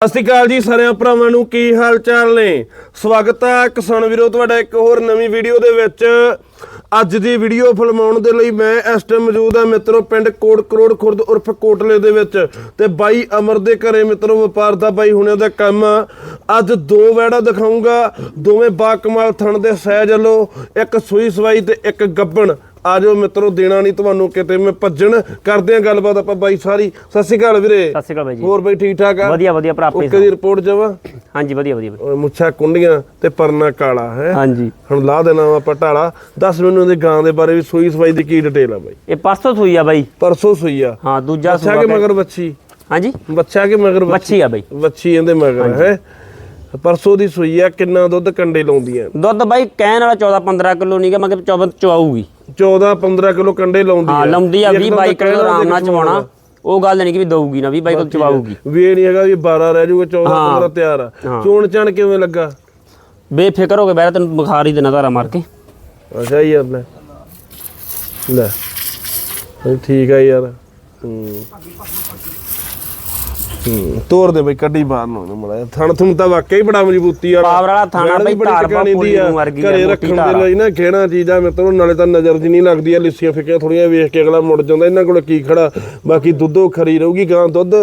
ਸਤਿ ਸ਼੍ਰੀ ਅਕਾਲ ਜੀ ਸਾਰਿਆਂ ਭਰਾਵਾਂ ਨੂੰ ਕੀ ਹਾਲ ਚਾਲ ਨੇ? ਸਵਾਗਤ ਹੈ ਕਿਸਾਨ ਵੀਰੋ ਤੁਹਾਡਾ ਇੱਕ ਹੋਰ ਨਵੀਂ ਵੀਡੀਓ ਦੇ ਵਿੱਚ। ਅੱਜ ਦੀ ਵੀਡੀਓ ਫਿਲਮਾਉਣ ਦੇ ਲਈ ਮੈਂ ਇਸ ਟਾਈਮ ਮੌਜੂਦ ਹਾਂ ਮਿੱਤਰੋ ਪਿੰਡ ਕੋਟ ਕਰੋੜ ਖੁਰਦ ਉਰਫ ਕੋਟਲੇ ਦੇ ਵਿੱਚ ਤੇ ਬਾਈ ਅਮਰ ਦੇ ਘਰੇ ਮਿੱਤਰੋ ਵਪਾਰ ਦਾ ਬਾਈ ਹੁਣੇ ਦਾ ਕੰਮ। ਅੱਜ ਦੋ ਵੈੜਾ ਦਿਖਾਉਂਗਾ ਦੋਵੇਂ ਬਾਕਮਾਲ ਥਣ ਦੇ ਸਹਿਜ ਵੱਲੋਂ, ਇੱਕ ਸੂਈ ਸਵਾਈ ਤੇ ਇੱਕ ਗੱਬਣ। ਆਜੋ ਮਿੱਤਰੋ ਦੇਣਾ ਨਹੀਂ ਤੁਹਾਨੂੰ ਕਿਤੇ ਮੈਂ ਭੱਜਣ ਕਰਦੇ ਆ ਗੱਲਬਾਤ ਆਪਾਂ ਬਾਈ ਸਾਰੀ। ਸਤਿ ਸ਼੍ਰੀ ਅਕਾਲ ਵੀਰੇ। ਸਤਿ ਸ਼੍ਰੀ ਅਕਾਲ ਬਾਈ ਜੀ। ਹੋਰ ਬਈ ਠੀਕ ਠਾਕ ਆ? ਵਧੀਆ ਵਧੀਆ ਭਰਾ ਆਪਣੀ ਓਕੇ ਦੀ ਰਿਪੋਰਟ ਜਵਾ ਹਾਂਜੀ ਵਧੀਆ ਵਧੀਆ। ਬਾਈ। ਮੁੱਛਾਂ ਕੁੰਡੀਆਂ ਤੇ ਪਰਨਾ ਕਾਲਾ ਹੈ? ਹਾਂਜੀ। ਹੁਣ ਲਾ ਦੇਣਾ ਵਾ ਪਟਾਲਾ ਦੱਸ ਮੈਨੂੰ ਇਹਦੇ ਗਾਂ ਦੇ ਬਾਰੇ ਵੀ ਸੂਈ ਸਵਾਈ ਦੀ ਕੀ ਡਿਟੇਲ ਆ ਬਾਈ? ਇਹ ਪਰਸੋਂ ਸੂਈ ਆ ਬਾਈ। ਪਰਸੋਂ ਸੂਈ ਆ। ਹਾਂ ਦੂਜਾ ਬੱਚਾ ਸੂਆ ਕੇ ਬਾਈ। ਮਗਰ ਬੱਚੀ ਹਾਂਜੀ। ਬੱਚਾ ਕੇ ਮਗਰ ਬੱਚੀ ਬੱਚੀ ਆ ਬਾਈ। ਬੱਚੀ ਇਹਦੇ ਮਗਰ ਹੈ? ਪਰਸੋਂ ਦੀ ਸੂਈ ਆ ਕਿੰਨਾ ਦੁੱਧ ਕੰਡੇ ਲਾਉਂਦੀਆਂ? ਦੁੱਧ ਬਾਈ ਕਹਿਣ ਵਾਲਾ 14 15 ਕਿਲੋ ਨਹੀਂਗਾ ਮਗਰ 24 ਚਵਾਊਗੀ 14 15 ਕਿਲੋ ਕੰਡੇ ਲਾਉਂਦੀ ਹਾਂ ਲੰਦੀ ਆ 20 ਇੱਕਦਮ 22 ਕਿਲੋ ਆਰਾਮ ਨਾਲ ਚਵਾਉਣਾ। ਉਹ ਗੱਲ ਨਹੀਂ ਕਿ ਵੀ ਦਊਗੀ ਨਾ 20 22 ਕਿਲੋ ਚਵਾਊਗੀ। ਵੀ ਇਹ ਨਹੀਂ ਹੈਗਾ ਵੀ 12 ਰਹਿ ਜਾਊਗਾ 14 ਹਾਂ। 15 ਤਿਆਰ ਆ। ਹਾਂ। ਚੋਣ ਚਣ ਕਿਵੇਂ ਲੱਗਾ? ਬੇਫਿਕਰ ਹੋ ਕੇ ਬਹਿ ਤੈਨੂੰ ਬੁਖਾਰ ਹੀ ਦੇਣਾ ਧਾਰਾ ਮਾਰ ਕੇ। ਅੱਛਾ ਯਾਰ ਲੈ। ਲੈ। ਠੀਕ ਆ ਯਾਰ। ਹੂੰ ਹੂੰ। ਤੋਰ ਦੇ ਬਈ ਕੱਢੀ ਬਾਹਰ ਨੂੰ। ਮੜਾ ਥਣ ਥੁਣ ਤਾਂ ਵਾਕਈ ਬੜਾ ਮਜ਼ਬੂਤੀ ਵਾਲਾ। ਪਾਵਰ ਵਾਲਾ ਥਾਣਾ ਬਈ ਧਾਰ ਪੂਰੀ ਆ। ਨੂੰ ਵਰਗੀ ਆ, ਘਰੇ ਰੱਖਣ ਦੇ ਆ। ਲਈ ਨਾ ਖੇਣਾ ਚੀਜ਼ਾਂ ਮਿੱਤਰੋ ਨਾਲੇ ਤਾਂ ਨਜ਼ਰ ਜੀ ਨਹੀਂ ਲੱਗਦੀ ਆ ਲਿੱਸੀਆਂ ਫਿੱਕੀਆਂ ਥੋੜੀਆਂ ਵੇਖ ਕੇ ਅਗਲਾ ਮੁੜ ਜਾਂਦਾ ਇਹਨਾਂ ਕੋਲ ਕੀ ਖੜਾ। ਬਾਕੀ ਦੁੱਧੋ ਖਰੀ ਰਹੂਗੀ ਗਾਂ ਦੁੱਧ।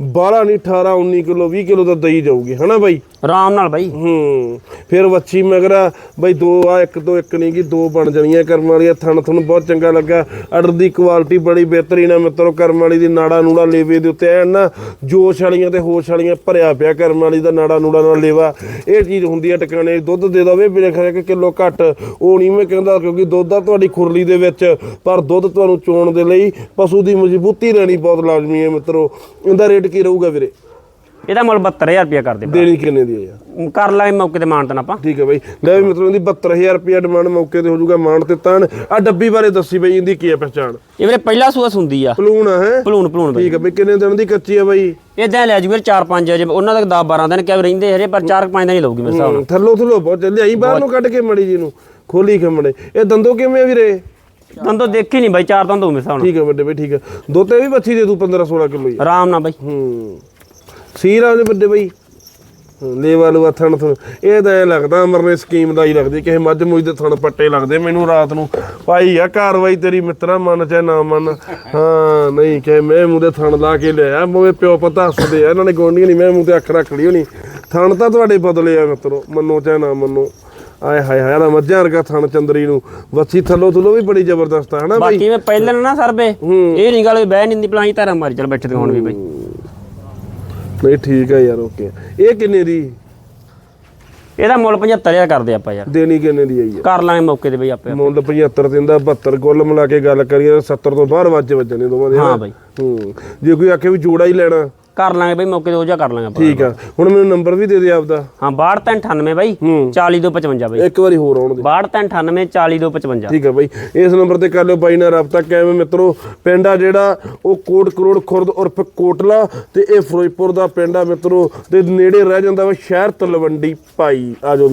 ਬਾਹਲਾ ਨਹੀਂ 18 19 ਕਿਲੋ 20 ਕਿਲੋ ਤਾਂ ਦਈ ਜਾਊਗੀ ਹਨਾ ਬਾਈ? ਆਰਾਮ ਨਾਲ ਬਾਈ। ਹੂੰ ਫਿਰ ਵੱਛੀ ਮਗਰਾ ਬਈ ਦੋ ਆ ਇੱਕ ਤੋਂ ਇੱਕ ਨਹੀਂ ਗੀ ਦੋ ਬਣ ਜਾਣੀਆਂ ਕਰਮ ਵਾਲੀਆਂ ਥਣ ਥਣ ਬਹੁਤ ਚੰਗਾ ਲੱਗਾ। ਅਡਰ ਦੀ ਕੁਆਲਿਟੀ ਬੜੀ ਬਿਹਤਰੀਨ ਆ ਮਿੱਤਰੋ ਕਰਮ ਵਾਲੀ ਦੀ ਨਾੜਾ ਨੂੜਾ ਲੇਵੇ ਦੇ ਉੱਤੇ ਐਨ ਨਾ ਜੋਸ਼ ਵਾਲੀਆਂ ਤੇ ਹੋਸ਼ ਵਾਲੀਆਂ ਭਰਿਆ ਪਿਆ ਕਰਮ ਵਾਲੀ ਦਾ ਨਾੜਾ ਨੂੜਾ ਨਾਲ ਲੇਵਾ। ਇਹ ਚੀਜ਼ ਹੁੰਦੀ ਆ ਟਿਕਾਣੇ ਦੁੱਧ ਦੇ ਦਵੇ ਮੇਰੇ ਖਿਆਲ ਕਿ ਕਿਲੋ ਘੱਟ। ਉਹ ਨਹੀਂ ਮੈਂ ਕਹਿੰਦਾ ਕਿਉਂਕਿ ਦੁੱਧ ਆ ਤੁਹਾਡੀ ਖੁਰਲੀ ਦੇ ਵਿੱਚ ਪਰ ਦੁੱਧ ਤੁਹਾਨੂੰ ਚੋਣ ਦੇ ਲਈ ਪਸ਼ੂ ਦੀ ਮਜ਼ਬੂਤੀ ਰਹਿਣੀ ਬਹੁਤ ਲਾਜ਼ਮੀ ਹੈ ਮਿੱਤਰੋ। ਇਹਦਾ ਰੇਟ ਕੀ ਰਹੂਗਾ ਵੀਰੇ। ਇਹਦਾ ਮੁੱਲ 72000 ਰੁਪਇਆ ਕਰਦੇ ਦੇਣੀ ਕਿੰਨੇ ਦੀ ਹੈ ਯਾਰ? ਕਰ ਲਾਂਗੇ ਮੌਕੇ ਤੇ ਮਾਨਤਨ ਆਪਾਂ। ਠੀਕ ਹੈ ਬਾਈ। ਲੈ ਵੀ ਮਤਲਬ ਇਹਦੀ 72000 ਰੁਪਏ ਡਿਮਾਂਡ ਮੌਕੇ ਤੇ ਹੋ ਜਾਊਗਾ ਮਾਨ ਤੇ ਤਾਨ ਆ ਡੱਬੀ ਬਾਰੇ ਦੱਸੀ ਬਈ ਇਹਦੀ ਕੀ ਹੈ ਪਛਾਣ ਇਹ ਵੀਰੇ ਪਹਿਲਾ ਸੂਆ ਸੁੰਦੀ ਆ। ਪਲੂਣ ਆ ਹੈ? ਭਲੂਣ ਬਾਈ। ਠੀਕ ਹੈ ਬਈ ਕਿੰਨੇ ਦਿਨ ਦੀ ਕੱਚੀ ਆ ਬਾਈ? ਇਦਾਂ ਲੈ ਜੂ ਵੀਰੇ 4-5 ਜੇ ਉਹਨਾਂ ਤੱਕ 10-12 ਦਿਨ ਕਿਉਂ ਰਹਿੰਦੇ ਹਜੇ ਪਰ 4-5 ਦਿਨ ਹੀ ਲਊਗੀ ਮੇਰੇ ਹਿਸਾਬ ਨਾਲ। ਥੱਲੋ ਥੱਲੋ ਬਹੁਤ ਚੱਲੇ ਆਈ ਬਾਹਰ ਨੂੰ ਕੱਢ ਕੇ ਮੜੀ ਜੀ ਨੂੰ ਖੋਲੀ ਖਮੜੇ। ਇਹ ਦੰਦੋ ਕਿਵੇਂ ਆ ਵੀਰੇ? ਦੰਦੋਂ ਦੇਖੀ ਨਹੀਂ ਬਾਈ ਚਾਰ ਦੰਦ ਹੋ ਮੇਰੇ ਹਿਸਾਬ ਨਾਲ। ਠੀਕ ਹੈ ਵੱਡੇ ਬਈ ਠੀਕ ਹੈ। ਦੋਤੇ ਵੀ ਬੱਚੀ ਦੇ ਤੂੰ 15 16 ਕਿਲੋ ਹੀ ਆਰਾਮ ਨਾਲ ਬਾਈ। ਹੂੰ। ਸੀਰ ਆ ਦੇ ਵੱਡੇ ਬਈ। ਲੇਵਾ ਲੂਆ ਥਣ ਥਣ। ਇਹ ਤਾਂ ਐਂ ਲੱਗਦਾ ਅਮਰ ਨੇ ਸਕੀਮ ਦਾ ਹੀ ਲੱਗਦੀ ਕਿਸੇ ਮੱਝ ਮੁੱਝ ਦੇ ਥਣ ਪੱਟੇ ਲੱਗਦੇ ਮੈਨੂੰ ਰਾਤ ਨੂੰ ਭਾਈ ਆ ਕਾਰਵਾਈ ਤੇਰੀ ਮਿੱਤਰਾ ਮੰਨ ਚਾਹੇ ਨਾ ਮੰਨ। ਹਾਂ ਨਹੀਂ ਕਿ ਮੈਂ ਮੂੰਹ ਦੇ ਥਣ ਲਾ ਕੇ ਲਿਆ ਮੋਵੇ ਪਿਓ ਪਤਾ ਹੱਸਦੇ ਆ ਇਹਨਾਂ ਨੇ ਗੋਂਡੀਆਂ ਨਹੀਂ ਮੈਂ ਮੂੰਹ ਤੇ ਅੱਖ ਰੱਖ ਲਈ ਹੋਣੀ। ਥਣ ਤਾਂ ਤੁਹਾਡੇ ਬਦਲੇ ਆ ਮਿੱਤਰੋ ਮੰਨੋ ਚਾਹੇ ਨਾ ਮੰਨੋ। ਆਏ ਹਾਏ ਹਾਏ ਦਾ ਮੱਝਾਂ ਵਰਗਾ ਥਣ ਚੰਦਰੀ ਨੂੰ। ਵੱਛੀ ਥੱਲੋ ਥੱਲੋ ਵੀ ਬੜੀ ਜ਼ਬਰਦਸਤ ਆ ਹਨਾ ਬਾਈ? ਬਾਕੀ ਮੈਂ ਪਹਿਲੇ ਨਾ ਸਰਬੇ ਇਹ ਨਹੀਂ ਗੱਲ ਬਹਿ ਨਹੀਂ ਦੀ ਪਲਾਈ ਧਾਰਾ ਮਾਰੀ ਚੱਲ ਬੈਠੇ ਤੇ ਹੁਣ ਵੀ ਬਾਈ। ਨਹੀਂ ਠੀਕ ਆ ਯਾਰ ਓਕੇ। ਇਹ ਕਿੰਨੇ ਦੀ? ਇਹਦਾ ਮੁੱਲ 75000 ਕਰਦੇ ਆਪਾਂ ਯਾਰ। ਦੇਣੀ ਕਿੰਨੇ ਦੀ ਆਈ ਆ ਕਰ ਲਾਂਗੇ ਮੌਕੇ ਤੇ ਬਈ ਆਪੇ ਮੁੱਲ 75 ਦਿੰਦਾ 72 ਕੁੱਲ ਮਿਲਾ ਕੇ ਗੱਲ ਕਰੀਏ ਤਾਂ 70 ਤੋਂ ਬਾਹਰ ਵੱਜ ਵੱਜਣੇ ਦੋਵਾਂ ਦੇ ਹਾਂ? ਬਾਈ। ਹੂੰ। ਜੇ ਕੋਈ ਆਖੇ ਵੀ ਜੋੜਾ ਹੀ ਲੈਣਾ ਕਰ ਲਾਂਗੇ ਬਈ ਮੌਕੇ ਤੇ ਉਹ ਜਾ ਕਰ ਲਾਂਗੇ ਆਪਾਂ। ਠੀਕ ਆ। ਹੁਣ ਮੈਨੂੰ ਨੰਬਰ ਵੀ ਦੇ ਦੇ ਆਪਦਾ। ਹਾਂ 6298 ਬਾਈ ਹੂੰ। 40255 ਬਾਈ। ਇੱਕ ਵਾਰੀ ਹੋਰ ਆਉਣ ਦੇ। 6298 40255 ਠੀਕ ਆ ਬਾਈ। ਇਸ ਨੰਬਰ ਤੇ ਕਰ ਲਿਓ ਬਾਈ ਨਾਲ ਰਾਬਤਾ ਕਿਵੇਂ ਮਿੱਤਰੋ? ਪਿੰਡ ਆ ਜਿਹੜਾ ਉਹ ਕੋਟ ਕਰੋੜ ਖੁਰਦ ਉਰਫ ਕੋਟਲਾ ਤੇ ਇਹ ਫਿਰੋਜ਼ਪੁਰ ਦਾ ਪਿੰਡ ਆ ਮਿੱਤਰੋ। ਤੇ ਨੇੜੇ ਰਹਿ ਜਾਂਦਾ ਵਾ ਸ਼ਹਿਰ ਤਲਵੰਡੀ ਭਾਈ। ਆਜੋ